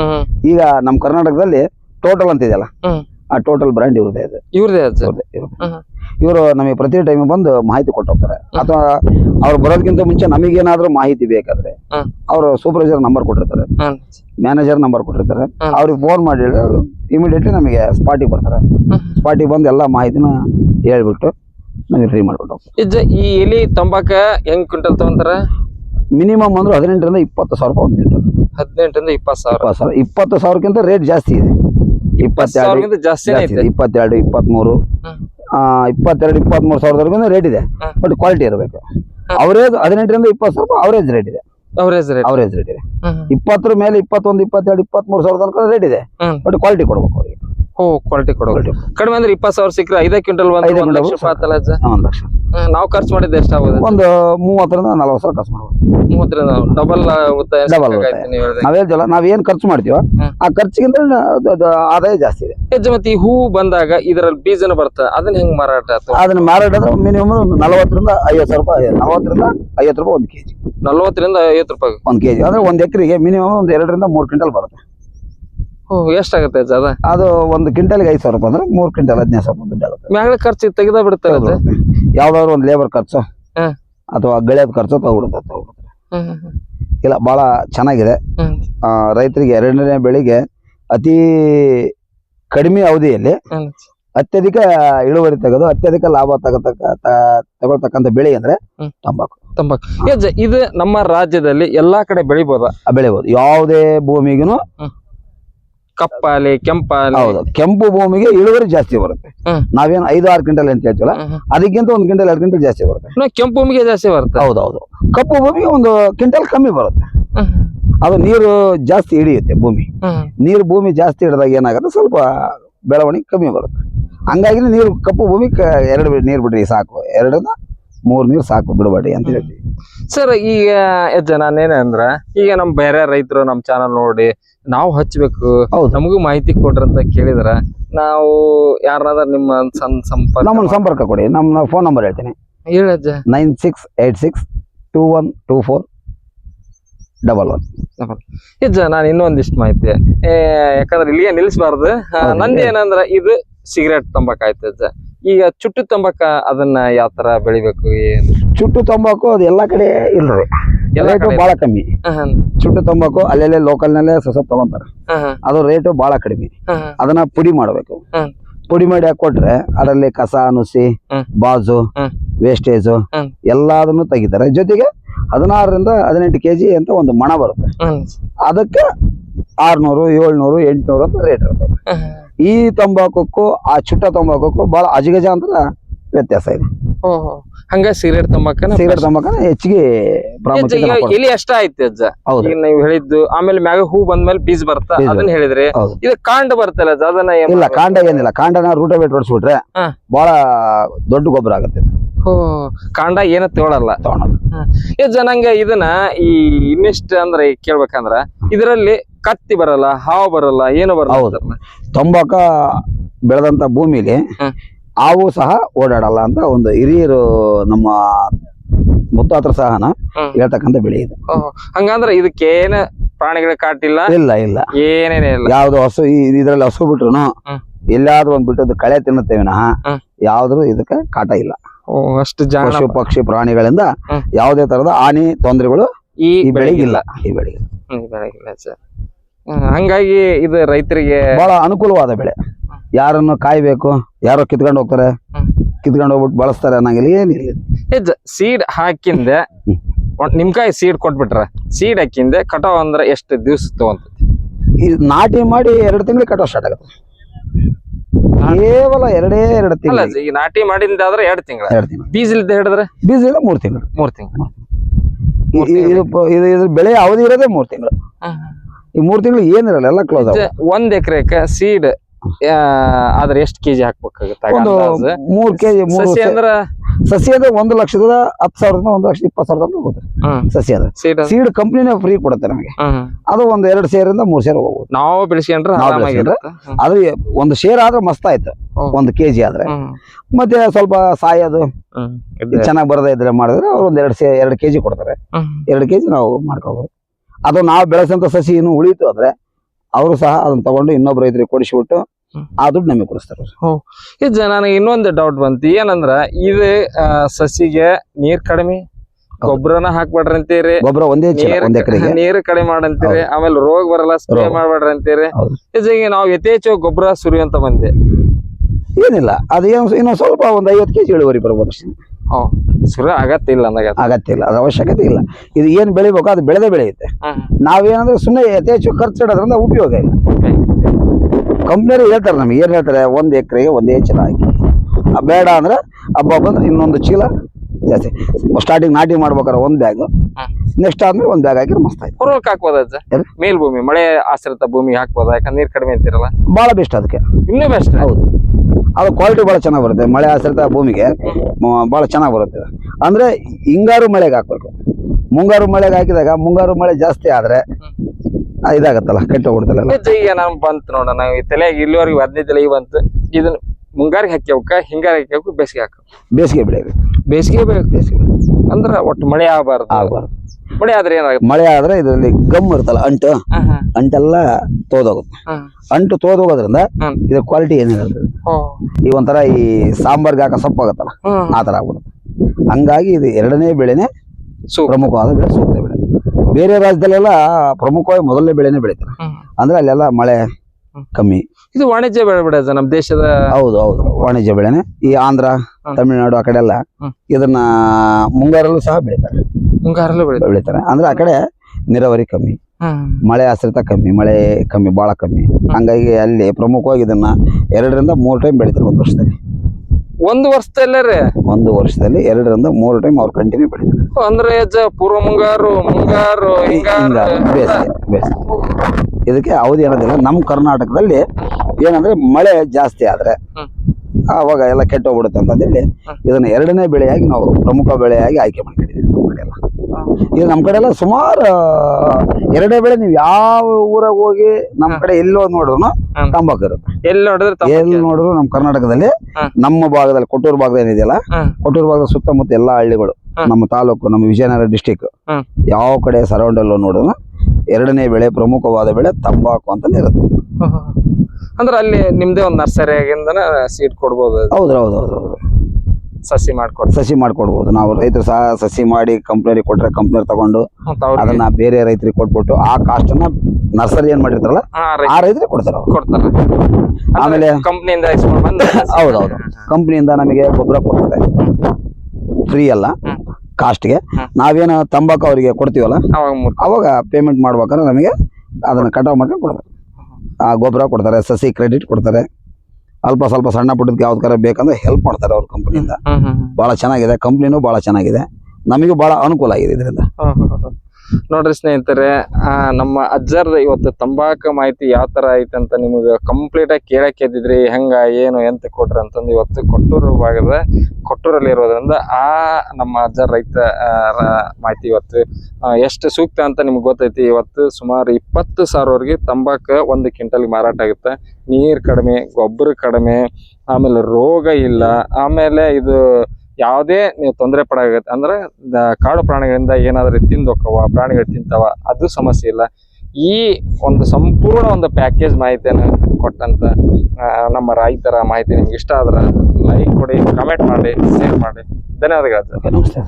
ಈಗ ನಮ್ ಕರ್ನಾಟಕದಲ್ಲಿ ಟೋಟಲ್ ಅಂತ ಇದೆಯಲ್ಲ ಆ ಟೋಟಲ್ ಬ್ರ್ಯಾಂಡ್ ಇವ್ರದೇ ಇದೆ ಇವ್ರದೇ ಇವರು ನಮಗೆ ಪ್ರತಿ ಟೈಮ್ ಬಂದು ಮಾಹಿತಿ ಕೊಟ್ಟು ಹೋಗ್ತಾರೆ. ಅಥವಾ ಅವ್ರು ಬರೋದಕ್ಕಿಂತ ಮುಂಚೆ ನಮಗೇನಾದ್ರೂ ಮಾಹಿತಿ ಬೇಕಾದ್ರೆ ಅವರು ಸೂಪರ್ವೈಸರ್ ನಂಬರ್ ಕೊಟ್ಟಿರ್ತಾರೆ. ಮ್ಯಾನೇಜರ್ ನಂಬರ್ ಕೊಟ್ಟಿರ್ತಾರೆ. ಅವ್ರಿಗೆ ಫೋನ್ ಮಾಡಿ ಇಮಿಡಿಯೇಟ್ಲಿ ನಮಗೆ ಸ್ಪಾಟಿಗೆ ಬರ್ತಾರೆ. ಸ್ಪಾಟಿಗೆ ಬಂದು ಎಲ್ಲ ಮಾಹಿತಿನ ಹೇಳ್ಬಿಟ್ಟು ನಮಗೆ ಫ್ರೀ ಮಾಡ್ಬಿಟ್ಟು ಈ ಎಲಿ ತಂಬಾಕ ಹೆಂಗ್ ಕ್ವಿಂಟಲ್ ತಗೊಂತಾರ? ಮಿನಿಮಮ್ ಅಂದ್ರೆ ಹದಿನೆಂಟರಿಂದ ಇಪ್ಪತ್ತು ಸಾವಿರ ರೂಪಾಯಿ ಒಂದು ಕ್ವಿಂಟಲ್ ಹದಿನೆಂಟರಿಂದ ಇಪ್ಪತ್ತು ಸಾವಿರ. ಇಪ್ಪತ್ತು ಸಾವಿರ ಇಪ್ಪತ್ತು ಸಾವಿರಕ್ಕಿಂತ ರೇಟ್ ಜಾಸ್ತಿ ಇದೆ. ಇಪ್ಪತ್ತೆರಡು ಜಾಸ್ತಿ ಇಪ್ಪತ್ತೆರಡು ಇಪ್ಪತ್ಮೂರು. ಇಪ್ಪತ್ತೆರಡು ಇಪ್ಪತ್ಮೂರು ಸಾವಿರದವರೆಗೂ ರೇಟ್ ಇದೆ. ಬಟ್ ಕ್ವಾಲಿಟಿ ಇರಬೇಕು. ಅವರೇಜ್ ಹದಿನೆಂಟರಿಂದ ಇಪ್ಪತ್ತು ಸಾವಿರ ರೂಪಾಯಿ ಅವರೇಜ್ ರೇಟ್ ಇದೆ. ಅವರೇಜ್ ರೇಟ್ ಅವರೇಜ್ ರೇಟ್ ಇದೆ. ಇಪ್ಪತ್ತರ ಮೇಲೆ ಇಪ್ಪತ್ತೊಂದು ಇಪ್ಪತ್ತೆರಡು ಇಪ್ಪತ್ಮೂರು ಸಾವಿರ ತನಕ ರೇಟ್ ಇದೆ. ಬಟ್ ಕ್ವಾಲಿಟಿ ಕೊಡ್ಬೇಕು ಅವ್ರಿಗೆ. ಓ ಕ್ವಾಲಿಟಿ ಕೊಡೋದು. ಕಡಿಮೆ ಅಂದ್ರೆ ಇಪ್ಪತ್ತು ಸಾವಿರ ಸಿಕ್ಕರೆ ಐದೇ ಕ್ವಿಂಟಲ್ ಬಂದ್ರೆ ಒಂದು ಲಕ್ಷ ಪಾತಲ್ಲ ಅಜ್ಜ ಒಂದು ಲಕ್ಷ. ನಾವು ಖರ್ಚು ಮಾಡಿದ್ದು ಎಷ್ಟಾಗೋದು? ಒಂದು ಮೂವತ್ತರಿಂದ ನಲವತ್ತು ಸಾವಿರ ಖರ್ಚು ಮಾಡ್ಬೋದು. ಮೂವತ್ತರಿಂದ ಡಬಲ್ ಡಬಲ್ ನಾವು ಸಿಕ್ಕಾಗೈತೆ ಉಳಿತಾಯ. ನೀವು ಹೇಳ್ದಂಗೆ. ನಾವ್ ಹೇಳ್ತಲ್ಲ ನಾವ್ ಏನ್ ಖರ್ಚು ಮಾಡ್ತೀವೋ ಆ ಖರ್ಚಿಗಿಂತ ಆದಾಯ ಜಾಸ್ತಿ ಇದೆ. ಮತ್ತೆ ಈ ಹೂ ಬಂದಾಗ ಇದರಲ್ಲಿ ಬೀಜನ ಬರ್ತದೆ ಅದನ್ನ ಹೆಂಗ್ ಮಾರಾಟ ಅದನ್ನ ಮಾರಾಟ ಮಿನಿಮಮ್ ನಲವತ್ತರಿಂದ ಐವತ್ತು ಸಾವಿರ ರೂಪಾಯಿ ನಲವತ್ತರಿಂದ ಐವತ್ತು ರೂಪಾಯಿ ಒಂದು ಕೆಜಿ. ನಲವತ್ತರಿಂದ ಐವತ್ತು ರೂಪಾಯಿ. ಒಂದು ಕೆಜಿ. ಅಂದ್ರೆ ಒಂದ್ ಎಕರೆಗೆ ಮಿನಿಮಮ್ ಒಂದು ಎರಡರಿಂದ ಮೂರು ಕ್ವಿಂಟಲ್ ಬರುತ್ತೆ. ಎಷ್ಟಾಗುತ್ತೆ ಅಜ್ಜ ಅದ? ಅದು ಒಂದು ಕ್ವಿಂಟಲ್ಗೆ ಐದು ಸಾವಿರ ರೂಪಾಯಿ ಅಂದ್ರೆ ಮೂರು ಕ್ವಿಂಟಲ್ ಹದಿನೈದು ಸಾವಿರ ರೂಪಾಯಿ ದುಡ್ಡು ಆಗುತ್ತೆ. ಮ್ಯಾಗಳ ಖರ್ಚು ತೆಗೆದ ಬಿಡ್ತಾರೆ ಅಜ್ಜ? ಯಾವ್ದಾದ್ರು ಒಂದು ಲೇಬರ್ ಖರ್ಚು. ಅಥವಾ ಗೆಳೆಯದ ಖರ್ಚು ತಗೊಬಿಡುತ್ತೆ ತಗೊಬಿಡುತ್ತೆ ಹ್ಮ್ ಹ್ಮ್ ಇಲ್ಲ ಬಹಳ ಚೆನ್ನಾಗಿದೆ. ಹ್ಮ್ ಆ, ರೈತರಿಗೆ ಎರಡನೇ ಬೆಳೆಗೆ ಅತಿ ಕಡಿಮೆ ಅವಧಿಯಲ್ಲಿ ಹ್ಮ್ ಅತ್ಯಧಿಕ ಇಳುವರಿ ತೆಗೆದು ಅತ್ಯಧಿಕ ಲಾಭ ತಗತಕ್ಕ ತ- ತಗೊಳ್ತಕ್ಕಂಥ ಬೆಳೆ ಅಂದ್ರೆ ಹ್ಮ್. ತಂಬಾಕು. ತಂಬಾಕು. ಅಜ್ಜ ಇದು ನಮ್ಮ ರಾಜ್ಯದಲ್ಲಿ ಎಲ್ಲಾ ಕಡೆ ಬೆಳಿಬೋದ? ಆ ಬೆಳಿಬೋದು. ಯಾವುದೇ ಭೂಮಿಗೂ ಹ್ಮ್. ಕಪ್ಪಾಲಿ ಕೆಂಪಾಲಿ ಹೌದು ಕೆಂಪು ಭೂಮಿಗೆ ಇಳುವರಿ ಜಾಸ್ತಿ ಬರುತ್ತೆ. ಹ್ಮ್. ನಾವೇನು ಐದು ಆರು ಕ್ವಿಂಟಲ್ ಅಂತ ಹೇಳ್ತೀವಲ್ಲ ಹ್ಮ್. ಅದಕ್ಕಿಂತ ಒಂದು ಕ್ವಿಂಟಲ್ ಎರಡು ಕ್ವಿಂಟಲ್ ಜಾಸ್ತಿ ಬರುತ್ತೆ. ಇನ್ನು ಕೆಂಪು ಭೂಮಿಗೆ ಜಾಸ್ತಿ ಬರುತ್ತೆ. ಹೌದೌದು ಕಪ್ಪು ಭೂಮಿಗೆ ಒಂದು ಕ್ವಿಂಟಲ್ ಕಮ್ಮಿ ಬರುತ್ತೆ. ಹ್ಮ್, ಅದು ನೀರು ಜಾಸ್ತಿ ಹಿಡಿಯುತ್ತೆ ಭೂಮಿ. ಹ್ಮ್, ನೀರು ಭೂಮಿ ಜಾಸ್ತಿ ಹಿಡಿದಾಗ ಏನಾಗುತ್ತೆ? ಸ್ವಲ್ಪ ಬೆಳವಣಿಗೆ ಕಮ್ಮಿ ಬರುತ್ತೆ. ಹಂಗಾಗಿ ನೀರು ಕಪ್ಪು ಭೂಮಿ ಕ- ಎರಡು ನೀರು ಬಿಡ್ರಿ ಸಾಕು. ಎರಡನ್ನ ಮೂರು ನೀರು ಸಾಕು ಬಿಡಬೇಡಿ ಅಂತ ಹೇಳ್ತೀವಿ. ಸರ್ ಈಗ ಯಜ್ಜ ನಾನೇನಂದ್ರ ಈಗ ನಮ್ಮ ಬೇರೆ ರೈತರು ನಮ್ಮ ಚಾನಲ್ ನೋಡಿ ನಾವು ಹಚ್ಬೇಕು. ಹೌದು. ನಮಗೂ ಮಾಹಿತಿ ಕೊಡ್ರಿ ಅಂತ ಕೇಳಿದ್ರ. ನಾವು ಯಾರಾದ್ರೂ ನಿಮ್ಮ ಸಂಪರ್ಕ ನಮ್ಮನ್ನು ಸಂಪರ್ಕ ಕೊಡಿ. ನಮ್ಮ ಫೋನ್ ನಂಬರ್ ಹೇಳ್ತೀನಿ. ಹೇಳಜ್ಜ nine six eight six two one two four double one. ಇಜ್ಜ ನಾನು ಇನ್ನೊಂದಿಷ್ಟು ಮಾಹಿತಿ. ಏ, ಯಾಕಂದ್ರೆ ಇಲ್ಲಿಗೆ ನಿಲ್ಲಿಸಬಾರ್ದು. ನಂದು ಏನಂದ್ರ ಇದು ಸಿಗರೇಟ್ ತಂಬಾಕ್ ಆಯ್ತು ಅಜ್ಜ. ಈಗ ಚುಟ್ಟು ತಂಬಾಕ ಅದನ್ನ ಯಾವ ತರ ಬೆಳಿಬೇಕು ಏನು? ಚುಟ್ಟು ತಂಬಾಕು ಅದು ಎಲ್ಲ ಕಡೆ ಇಲ್ರಿ. ರೇಟು ಭಾಳ ಕಮ್ಮಿ. ಚುಟ್ಟು ತಂಬಾಕು ಅಲ್ಲೆಲ್ಲೇ ಲೋಕಲ್ನಲ್ಲೇ ನಲ್ಲೇ ತಗೊಂತಾರೆ. ತಗೊಂತಾರ ಅದು ರೇಟು ಭಾಳ ಕಡಿಮೆ. ಅದನ್ನ ಪುಡಿ ಮಾಡಬೇಕು. ಪುಡಿ ಮಾಡಿ ಹಾಕೊಟ್ರೆ ಅದರಲ್ಲಿ ಕಸ ನುಸಿ ಬಾಜು ವೇಸ್ಟೇಜ್. ಎಲ್ಲದನ್ನು ತೆಗಿತಾರೆ. ಜೊತೆಗೆ ಹದಿನಾರರಿಂದ ಹದಿನೆಂಟು ಕೆಜಿ ಅಂತ ಒಂದು ಮಣ ಬರುತ್ತೆ. ಅದಕ್ಕೆ ಆರ್ನೂರು ಏಳ್ನೂರು ಎಂಟ್ನೂರು ಅಂತ ರೇಟ್ ಇರುತ್ತೆ. ಈ ತಂಬಾಕಕ್ಕೂ ಆ ಚುಟ್ಟ ತಂಬಾಕು ಬಹಳ ಅಜಗಜ ಅಂತ ವ್ಯತ್ಯಾಸ ಇದೆ. ಹಂಗ ಸಿಗರೇಟ್ ತಂಬಾಕನ ಸಿಗರೇಟ್ ತಂಬಾಕನ ಹೆಚ್ಚಿಗೆ ಪ್ರಾಮುಖ್ಯತೆ ಈಗ ನಾವು ಕೊಡ್ತೀವಿ. ಎಲಿ ಅಷ್ಟ ಐತಿ ಅಜ್ಜ ಹೌದು ಈಗ ನೀವು ಹೇಳಿದ್ದು ಆಮೇಲೆ ಮ್ಯಾಗ ಹೂ ಬಂದ್ಮೇಲೆ ಬೀಜ ಬರ್ತಾ ಬೀಜ ಅದನ್ನ ಹೇಳಿದ್ರಿ ಹೌದು ಇದು ಕಾಂಡ ಬರ್ತಲ್ಲ ಅಜ್ಜ ಅದನ್ನ ಏನ್ ಇಲ್ಲ ಮಾಡ್ಬೇಕು? ಕಾಂಡ ಏನಿಲ್ಲ ಕಾಂಡನ ರೂಟವೇಟ್ ಹೊಡಿಸ್ಬಿಟ್ರೆ ಹಾ. ಬಹಳ ದೊಡ್ಡ ಗೊಬ್ಬರ ಆಗುತ್ತೆ ಹೋ ಕಾಂಡ ಏನ ತಗೊಳಲ್ಲ ತಗೊಳೋದು ಇದು ಜನಂಗ ಇದನ್ನ ಈ ಇನ್ವೆಸ್ಟ್ ಅಂದ್ರೆ ಕೇಳ್ಬೇಕಂದ್ರ ಇದರಲ್ಲಿ ಕತ್ತಿ ಬರಲ್ಲ ಹಾವು ಬರಲ್ಲ ಏನು ಬರಲ್ಲ ಹೌದು. ತಂಬಾಕ ಬೆಳೆದಂತ ಭೂಮಿಲಿ ಹ್ಮ್. ಹಾವು ಸಹ ಓಡಾಡಲ್ಲ ಅಂತ ಒಂದು ಹಿರಿಯರು ನಮ್ಮ ಮುತ್ತಾತ್ರ ಸಹನ ಹೇಳ್ತಕ್ಕಂತ ಬೆಳೆ ಇದು. ಹಂಗಂದ್ರೆ ಹಂಗಂದ್ರ ಇದಕ್ಕೇನ ಪ್ರಾಣಿಗಳ ಕಾಟಿಲ್ಲ? ಇಲ್ಲ ಇಲ್ಲ. ಏನೇನೇ ಇಲ್ಲ. ಯಾವ್ದು ಹಸು ಇದ್ರಲ್ಲಿ ಹಸು ಬಿಟ್ರು ಹ್ಮ್. ಎಲ್ಲಾದ್ರೂ ಒಂದ್ ಬಿಟ್ಟದ್ದು ಕಳೆ ತಿನ್ನುತ್ತೇವೆ ನಾ. ಹ್ಮ್. ಯಾವ್ದು ಇದಕ್ಕೆ ಕಾಟ ಇಲ್ಲ. ಅಷ್ಟು ಪಶು ಪಕ್ಷಿ ಪ್ರಾಣಿಗಳಿಂದ. ಯಾವುದೇ ತರದ ಹಾನಿ ತೊಂದರೆಗಳು ಈ ಬೆಳೆಗಿಲ್ಲ ಈ ಬೆಳೆಗಿಲ್ಲ ಹಂಗಾಗಿ ಇದು ರೈತರಿಗೆ ಬಹಳ ಅನುಕೂಲವಾದ ಬೆಳೆ. ಯಾರನ್ನು ಕಾಯ್ಬೇಕು ಯಾರೋ ಕಿತ್ಕೊಂಡು ಹೋಗ್ತಾರೆ. ಕಿತ್ಕೊಂಡು ಹೋಗ್ಬಿಟ್ಟು ಬಳಸ್ತಾರೆ ಅನ್ನಂಗಿಲ್ಲ ಏನಿಲ್ಲ. ಇದು ಸೀಡ್ ಹಾಕಿಂದೆ ನಿಮ್ ಕಾಯಿ ನಿಮ್ಕಾಯಿ ಸೀಡ್ ಕೊಟ್ಬಿಟ್ರ ಸೀಡ್ ಹಾಕಿಂದೆ ಕಟಾವ್ ಅಂದ್ರೆ ಎಷ್ಟು ದಿವ್ಸ ತಗೊಂತೈತಿ? ಈ ನಾಟಿ ಮಾಡಿ ಎರಡು ತಿಂಗಳಿಗೆ ಕಟೋ ಸ್ಟಾರ್ಟ್ ಆಗುತ್ತೆ. ಕೇವಲ ಎರಡೇ ಎರಡು ಅಲ್ಲ ತಿಂಗಳು ಈಗ ನಾಟಿ ಮಾಡಿಂದ ಆದ್ರೆ ಎರಡು ತಿಂಗಳ. ಎರಡು ತಿಂಗಳು. ಬೀಜಲಿದ್ದ ಹಿಡಿದ್ರೆ? ಬೀಜ ಇಲ್ಲ ಮೂರು ತಿಂಗಳು. ಮೂರ್ ತಿಂಗಳು. ಇದು ಪ- ಇದು ಇದು ಬೆಳೆ ಅವಧಿ ಇರೋದೇ ಮೂರು ತಿಂಗಳು. ಈ ಮೂರು ತಿಂಗಳು ಏನಿರಲ್ಲ ಎಲ್ಲ ಕ್ಲೋಸ್ ಆಗುತ್ತೆ. ಒಂದ್ ಎಕರೆಕ ಸೀಡ್ ಆದ್ರೆ ಎಷ್ಟು ಕೆಜಿ ಹಾಕ್ಬೇಕಾಗುತ್ತೆ ಮೂರ್ ಕೆಜಿ ಸಸಿ ಅಂದ್ರ? ಸಸಿ ಅಂದ್ರೆ ಒಂದು ಲಕ್ಷದ ಹತ್ತು ಸಾವಿರದ ಒಂದು ಲಕ್ಷ ಇಪ್ಪತ್ತು ಸಾವಿರದ ಹೋಗುತ್ತೆ. ಸಸಿ ಅದ ಸೀಡ್ ಕಂಪ್ನಿನೇ ಫ್ರೀ ಕೊಡುತ್ತೆ ನಮಗೆ. ಅದು ಒಂದ್ ಎರಡು ಸೇರಿಂದ ಮೂರ್ ಸೇರ್ ಹೋಗ್ಬೋದು. ನಾವು ಬೆಳೆಸ್ಕೊಂಡ್ರೆ. ಅದು ಒಂದು ಶೇರ್ ಆದ್ರೆ ಮಸ್ತ್ ಆಯ್ತು. ಒಂದು ಕೆಜಿ ಆದ್ರೆ. ಮತ್ತೆ ಸ್ವಲ್ಪ ಸಾಯೋದು. ಚೆನ್ನಾಗಿ ಬರದೇ ಇದ್ರೆ ಮಾಡಿದ್ರೆ ಅವ್ರು ಒಂದ್ ಎರಡು ಸೇ ಎರಡು ಕೆಜಿ ಕೊಡ್ತಾರೆ. ಎರಡು ಕೆಜಿ ನಾವು ಮಾಡ್ಕೋಬಹುದು ಅದು ನಾವು ಬೆಳೆಸಂತ ಸಸಿ ಇನ್ನು ಉಳಿತು ಅಂದ್ರೆ ಅವರು ಸಹ ಅದನ್ನ ತಗೊಂಡು ಇನ್ನೊಬ್ಬ ರೈತರಿಗೆ ಕೊಡಿಸಿಬಿಟ್ಟು. ಆ ದುಡ್ಡು ನಮಗೆ ಕೊಡಿಸ್ತಾರೆ. ಇದು ನನಗೆ ಇನ್ನೊಂದು ಡೌಟ್ ಬಂತು. ಏನಂದ್ರ ಇದು ಸಸಿಗೆ ನೀರ್ ಕಡಿಮೆ ಗೊಬ್ಬರನ ಹಾಕ್ಬೇಡ್ರಿ ಅಂತೀರಿ? ಗೊಬ್ಬರ ಒಂದೇ ನೀರು ಕಡಿಮೆ ಮಾಡಂತೀರಿ? ಆಮೇಲೆ ರೋಗ ಬರಲ್ಲ ಸ್ಪ್ರೇ. ಮಾಡ್ಬೇಡ್ರಿ ಅಂತೀರಿ? ಹೌದು. ಈಗ ನಾವು ಯಥೇಚ್ಛ ಗೊಬ್ಬರ ಸುರಿಯುವಂತ ಬಂದೆ ಏನಿಲ್ಲ ಅದೇನು ಇನ್ನೊಂದು ಸ್ವಲ್ಪ ಒಂದು ಐವತ್ತು ಕೆಜಿ ಇಳುವರಿ ಬರ್ಬೋದು ಅಷ್ಟೇ. ಸುರ ಆಗತ್ತ ಇಲ್ಲ ಅಂದಾಗ ಅಗತ್ಯ ಇಲ್ಲ ಅದು ಅವಶ್ಯಕತೆ ಇಲ್ಲ. ಇದು ಏನು ಬೆಳಿಬೇಕು ಅದು ಬೆಳೆದೇ ಬೆಳೆಯುತ್ತೆ. ನಾವೇನಂದ್ರೆ ಸುಮ್ಮನೆ ಯಥೇಚ್ಛ ಖರ್ಚು ಇಡೋದ್ರಿಂದ ಉಪಯೋಗ ಇಲ್ಲ. ಕಂಪ್ನಿಯವರು ಹೇಳ್ತಾರೆ ನಮಗೆ ಏನು ಹೇಳ್ತಾರೆ? ಒಂದು ಎಕರೆಗೆ ಒಂದೇ ಚೀಲ ಹಾಕಿ. ಬೇಡ ಅಂದ್ರೆ ಹಬ್ಬ ಬಂದ್ರೆ ಇನ್ನೊಂದು ಚೀಲ ಜಾಸ್ತಿ. ಸ್ಟಾರ್ಟಿಂಗ್ ನಾಟಿ ಮಾಡ್ಬೇಕಾದ್ರೆ ಒಂದು ಬ್ಯಾಗ್ ನೆಕ್ಸ್ಟ್ ಆದ್ಮೇಲೆ ಒಂದು ಬ್ಯಾಗ್ ಹಾಕಿದ್ರೆ ಮಸ್ತ್ ಆಯ್ತು. ಹೊರಕ್ ಹಾಕ್ಬೋದ ಅಜ್ಜ? ಭೂಮಿ ಮಳೆ ಆಶ್ರಿತ ಭೂಮಿ ಹಾಕ್ಬೋದಾ? ಯಾಕಂದ್ರೆ ನೀರ್ ಕಡಿಮೆ ಅಂತಿರಲ್ಲ ಭಾಳ ಬೆಸ್ಟ್ ಅದಕ್ಕೆ. ಇನ್ನೂ ಬೆಸ್ಟ್ ಹೌದು. ಅದು ಕ್ವಾಲಿಟಿ ಭಾಳ ಚೆನ್ನಾಗಿ ಬರುತ್ತೆ. ಮಳೆ ಆಶ್ರಿತ ಭೂಮಿಗೆ ಭಾಳ ಚೆನ್ನಾಗಿ ಬರುತ್ತೆ. ಅಂದ್ರೆ ಹಿಂಗಾರು ಮಳೆಗೆ ಹಾಕ್ಬೇಕು. ಮುಂಗಾರು ಮಳೆಗೆ ಹಾಕಿದಾಗ ಮುಂಗಾರು ಮಳೆ ಜಾಸ್ತಿ ಆದ್ರೆ ಇದಾಗತ್ತಲ್ಲ ಕೆಟ್ಟು ಹೋಗ್ಬಿಡ್ತಲ್ಲ ಈಗ ನಮ್ ಬಂತು ನೋಡ ನಾವು ಈ ತಲೆಯಾಗ ಇಲ್ಲಿವರೆಗೆ ಹದಿನೈದು ತಲೆ ಬಂತು. ಇದನ್ನ ಮುಂಗಾರಿಗೆ ಹಾಕ್ಯವಕ್ಕ ಹಿಂಗಾರಿಗೆ ಹಾಕ್ಯಬೇಕು ಬೇಸಿಗೆ ಹಾಕ ಬೇಸಿಗೆ ಬೆಳೆಯಬೇಕು. ಬೇಸಿಗೆ ಬೇಕು. ಬೇಸಿಗೆ ಅಂದ್ರ ಒಟ್ಟು ಮಳೆ ಆಗಬಾರ್ದು. ಆಗಬಾರ್ದು. ಮಳೆ ಆದ್ರೆ ಏನಾಗುತ್ತೆ? ಮಳೆ ಆದ್ರೆ ಇದರಲ್ಲಿ ಗಮ್ ಇರುತ್ತಲ್ಲ ಅಂಟು? ಅಂಟೆಲ್ಲ ತೋದೋಗುತ್ತೆ. ಅಂಟು ತೋದೋಗೋದ್ರಿಂದ ಇದ್ರ ಇದು ಕ್ವಾಲಿಟಿ ಏನಿರುತ್ತೆ ಈ ಒಂಥರ ಈ ಸಾಂಬಾರ್ಗೆ ಹಾಕೋ ಸೊಪ್ಪು ಆಗತ್ತಲ್ಲ ಹ್ಮ್ ಆ ತರ ಆಗ್ಬಿಡುತ್ತೆ. ಹಂಗಾಗಿ ಇದು ಎರಡನೇ ಬೆಳೆನೇ ಪ್ರಮುಖವಾದ ಬೆಳೆ ಸೂಕ್ತ ಬೆಳೆ. ಬೇರೆ ರಾಜ್ಯದಲ್ಲೆಲ್ಲ ಪ್ರಮುಖವಾಗಿ ಮೊದಲನೇ ಬೆಳೆನೇ ಬೆಳೀತಾರೆ. ಅಂದ್ರೆ ಅಲ್ಲೆಲ್ಲ ಮಳೆ ಕಮ್ಮಿ. ಇದು ವಾಣಿಜ್ಯ ಬೆಳೆ ಬೆಳೆ ನಮ್ಮ ದೇಶದ ಹೌದು ಹೌದು. ವಾಣಿಜ್ಯ ಬೆಳೆನೆ. ಈ ಆಂಧ್ರ. ತಮಿಳುನಾಡು ಆ ಕಡೆ ಎಲ್ಲ. ಇದನ್ನ ಮುಂಗಾರಲ್ಲೂ ಸಹ ಬೆಳೀತಾರೆ. ಬೆಳೀತಾರೆ. ಅಂದ್ರೆ ಆ ಕಡೆ ನೀರಾವರಿ ಕಮ್ಮಿ ಮಳೆ ಆಶ್ರಿತ ಕಮ್ಮಿ ಮಳೆ ಕಮ್ಮಿ ಭಾಳ ಕಮ್ಮಿ. ಹಂಗಾಗಿ ಅಲ್ಲಿ ಪ್ರಮುಖವಾಗಿ ಇದನ್ನ ಎರಡರಿಂದ ಮೂರು ಟೈಮ್ ಬೆಳಿತಾರೆ ಒಂದು ವರ್ಷದಲ್ಲಿ. ಒಂದು ವರ್ಷದಲ್ಲೇ ರೀ? ಒಂದು ವರ್ಷದಲ್ಲಿ ಎರಡರಿಂದ ಮೂರು ಟೈಮ್ ಅವ್ರು ಕಂಟಿನ್ಯೂ ಬೆಳಿತಾರೆ. ಅಂದ್ರೆ ಪೂರ್ವ ಮುಂಗಾರು ಮುಂಗಾರು ಬೇಸಿಗೆ ಬೇಸಿಗೆ. ಇದಕ್ಕೆ ಅವಧಿ ಅನ್ನೋದಿಲ್ಲ. ನಮ್ಮ ಕರ್ನಾಟಕದಲ್ಲಿ ಏನಂದ್ರೆ ಮಳೆ ಜಾಸ್ತಿ ಆದ್ರೆ ಅವಾಗ ಆವಾಗ ಎಲ್ಲ ಕೆಟ್ಟೋಗ್ಬಿಡುತ್ತೆ ಅಂತಂದೇಳಿ ಇದನ್ನ ಎರಡನೇ ಬೆಳೆಯಾಗಿ ನಾವು ಪ್ರಮುಖ ಬೆಳೆಯಾಗಿ ಆಯ್ಕೆ ಮಾಡ್ಕೊಂಡಿದ್ದೀವಿ. ನಮ್ಮ ಕಡೆ ಎಲ್ಲ ಇದು ನಮ್ಮ ಕಡೆ ಎಲ್ಲ ಸುಮಾರು ಎರಡೇ ಬೆಳೆ ನೀವು ಯಾವ ಊರಾಗ ಹೋಗಿ ನಮ್ಮ ಕಡೆ ಎಲ್ಲೋ ನೋಡಿದ್ರು. ತಂಬಾಕು ಇರುತ್ತೆ. ಎಲ್ಲಿ ನೋಡಿದ್ರೆ. ಎಲ್ಲಿ ನೋಡಿದ್ರು ನಮ್ಮ ಕರ್ನಾಟಕದಲ್ಲಿ ನಮ್ಮ ಭಾಗದಲ್ಲಿ ಕೊಟ್ಟೂರು ಭಾಗದಲ್ಲಿ ಏನಿದೆಯಲ್ಲ. ಕೊಟ್ಟೂರು ಭಾಗದ ಸುತ್ತಮುತ್ತ ಎಲ್ಲಾ ಹಳ್ಳಿಗಳು ನಮ್ಮ ತಾಲೂಕು ನಮ್ಮ ವಿಜಯನಗರ ಡಿಸ್ಟಿಕ್ ಯಾವ ಕಡೆ ಸರೌಂಡ್ ಅಲ್ಲೂ ನೋಡಿದ್ರು ಎರಡನೇ ಬೆಳೆ ಪ್ರಮುಖವಾದ ಬೆಳೆ ತಂಬಾಕು ಅಂತ ಇರುತ್ತೆ. ಅಂದ್ರೆ ಅಲ್ಲಿ ನಿಮ್ದೇ ಒಂದು ಆಗಿಂದ ಸೀಟ್ ಕೊಡ್ಬೋದು ಹೌದು ಹೌದು ಹೌದು ಹೌದು ಸಸಿ ಮಾಡ್ಕೊಡ್ ಸಸಿ ಮಾಡ್ಕೊಡ್ಬೋದು. ನಾವು ರೈತರು ಸಹ ಸಸಿ ಮಾಡಿ ಕಂಪ್ನಿಯವ್ರಿಗೆ ಕೊಟ್ರೆ ಕಂಪ್ನಿಯವ್ರು ತಗೊಂಡು ಅದನ್ನ ಬೇರೆ ರೈತರಿಗೆ ಕೊಟ್ಬಿಟ್ಟು ಆ ಕಾಸ್ಟ್ ಅನ್ನ ನರ್ಸರಿ ಏನ್ ಮಾಡಿರ್ತಾರಲ್ಲ ಆ ರೈತರಿಗೆ ಕೊಡ್ತಾರೆ ಕೊಡ್ತಾರೆ. ಆಮೇಲೆ ಕಂಪ್ನಿಯಿಂದ ಹೌದೌದು. ಕಂಪ್ನಿಯಿಂದ ನಮಗೆ ಗೊಬ್ಬರ ಕೊಡ್ತಾರೆ. ಫ್ರೀ ಅಲ್ಲ ಕಾಸ್ಟ್ ಕಾಸ್ಟ್ಗೆ. ನಾವೇನು ತಂಬಾಕು ಅವರಿಗೆ ಕೊಡ್ತೀವಲ್ಲ ಅವಾಗ ಅವಾಗ ಪೇಮೆಂಟ್ ಮಾಡ್ಬೇಕಂದ್ರೆ ನಮಗೆ ಅದನ್ನ ಕಟಾವ್ ಮಾಡ್ಕೊಂಡು ಕೊಡ್ತಾರೆ. ಆ ಗೊಬ್ಬರ ಕೊಡ್ತಾರೆ ಸಸಿ ಕ್ರೆಡಿಟ್ ಕೊಡ್ತಾರೆ. ಅಲ್ಪ ಸ್ವಲ್ಪ ಸಣ್ಣ ಪುಟ್ಟದಕ್ಕೆ ಯಾವ್ದಾರ ಬೇಕಂದ್ರೆ ಹೆಲ್ಪ್ ಮಾಡ್ತಾರೆ ಅವ್ರ ಕಂಪ್ನಿಯಿಂದ. ಭಾಳ ಚೆನ್ನಾಗಿದೆ ಕಂಪ್ನಿನೂ ಬಹಳ ಚೆನ್ನಾಗಿದೆ ನಮಗೂ ಬಹಳ ಅನುಕೂಲ ಆಗಿದೆ ಇದರಿಂದ. ನೋಡ್ರಿ ಸ್ನೇಹಿತರೆ ನಮ್ಮ ಅಜ್ಜರ್ ಇವತ್ತು ತಂಬಾಕು ಮಾಹಿತಿ ಯಾವ ತರ ಐತೆ ಅಂತ ನಿಮಗೆ ಕಂಪ್ಲೀಟ್ ಆಗಿ ಕೇಳಕ್ಕೆ ಎದ್ದಿದ್ರಿ ಹೆಂಗ, ಏನು, ಎಂತ ಕೊಟ್ರಿ ಅಂತಂದು ಇವತ್ತು ಕೊಟ್ಟೂರು ಭಾಗದ ಕೊಟ್ಟೂರಲ್ಲಿ ಇರೋದ್ರಿಂದ ಆ ನಮ್ಮ ಅಜ್ಜರ್ ರೈತ ಮಾಹಿತಿ ಇವತ್ತು ಎಷ್ಟು ಸೂಕ್ತ ಅಂತ ನಿಮ್ಗೆ ಗೊತ್ತೈತಿ. ಇವತ್ತು ಸುಮಾರು ಇಪ್ಪತ್ತು ಸಾವಿರವರೆಗೆ ತಂಬಾಕು ಒಂದು ಕ್ವಿಂಟಲ್ಗೆ ಮಾರಾಟ ಆಗುತ್ತೆ. ನೀರು ಕಡಿಮೆ, ಗೊಬ್ಬರ ಕಡಿಮೆ, ಆಮೇಲೆ ರೋಗ ಇಲ್ಲ, ಆಮೇಲೆ ಇದು ಯಾವುದೇ ನೀವು ತೊಂದರೆ ಪಡಾಗತ್ತೆ ಅಂದ್ರೆ ಕಾಡು ಪ್ರಾಣಿಗಳಿಂದ ಏನಾದರೂ ತಿಂದು ಹೋಕ್ಕವ ಪ್ರಾಣಿಗಳು ತಿಂತಾವ, ಅದು ಸಮಸ್ಯೆ ಇಲ್ಲ. ಈ ಒಂದು ಸಂಪೂರ್ಣ ಒಂದು ಪ್ಯಾಕೇಜ್ ಮಾಹಿತಿಯನ್ನು ಕೊಟ್ಟಂತ ನಮ್ಮ ರೈತರ ಮಾಹಿತಿ ನಿಮ್ಗೆ ಇಷ್ಟ ಆದ್ರೆ ಲೈಕ್ ಕೊಡಿ ಕಮೆಂಟ್ ಮಾಡಿ ಶೇರ್ ಮಾಡಿ. ಧನ್ಯವಾದಗಳು. ನಮಸ್ತೆ